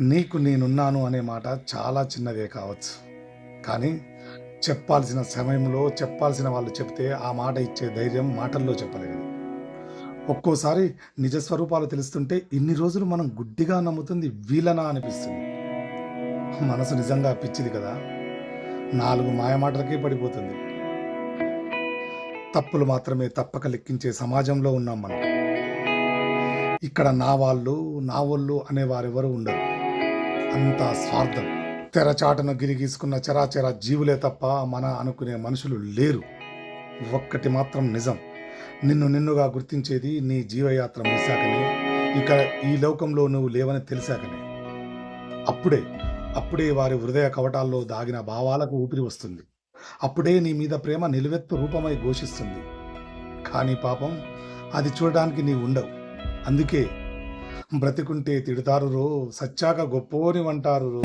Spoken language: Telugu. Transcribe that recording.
నీకు నేనున్నాను అనే మాట చాలా చిన్నదే కావచ్చు. కానీ చెప్పాల్సిన సమయంలో చెప్పాల్సిన వాళ్ళు చెప్తే ఆ మాట ఇచ్చే ధైర్యం మాటల్లో చెప్పలేదు. ఒక్కోసారి నిజ స్వరూపాలు తెలుస్తుంటే ఇన్ని రోజులు మనం గుడ్డిగా నమ్ముతుంది వీలనా అనిపిస్తుంది. మనసు నిజంగా పిచ్చిది కదా. నాలుగు మాయమాటలకే పడిపోతుంది. తప్పులు మాత్రమే తప్పక లెక్కించే సమాజంలో ఉన్నాం మనం. ఇక్కడ నా వాళ్ళు నా వాళ్ళు అనే వారెవరు ఉండరు. అంతా స్వార్థం. తెరచాటను గిరిగీసుకున్న చరాచర జీవులే తప్ప మన అనుకునే మనుషులు లేరు. ఒక్కటి మాత్రం నిజం. నిన్ను నిన్నుగా గుర్తించేది నీ జీవయాత్ర ముగిశాకనే ఇక ఈ లోకంలో నువ్వు లేవని తెలిసాకనే. అప్పుడే అప్పుడే వారి హృదయ కవటాల్లో దాగిన భావాలకు ఊపిరి వస్తుంది. అప్పుడే నీ మీద ప్రేమ నిలువెత్తు రూపమై ఘోషిస్తుంది. కానీ పాపం అది చూడడానికి నీవు ఉండవు. అందుకే బ్రతికుంటే తిడతారు రో సచ్చాక గొప్పోని అంటారు రో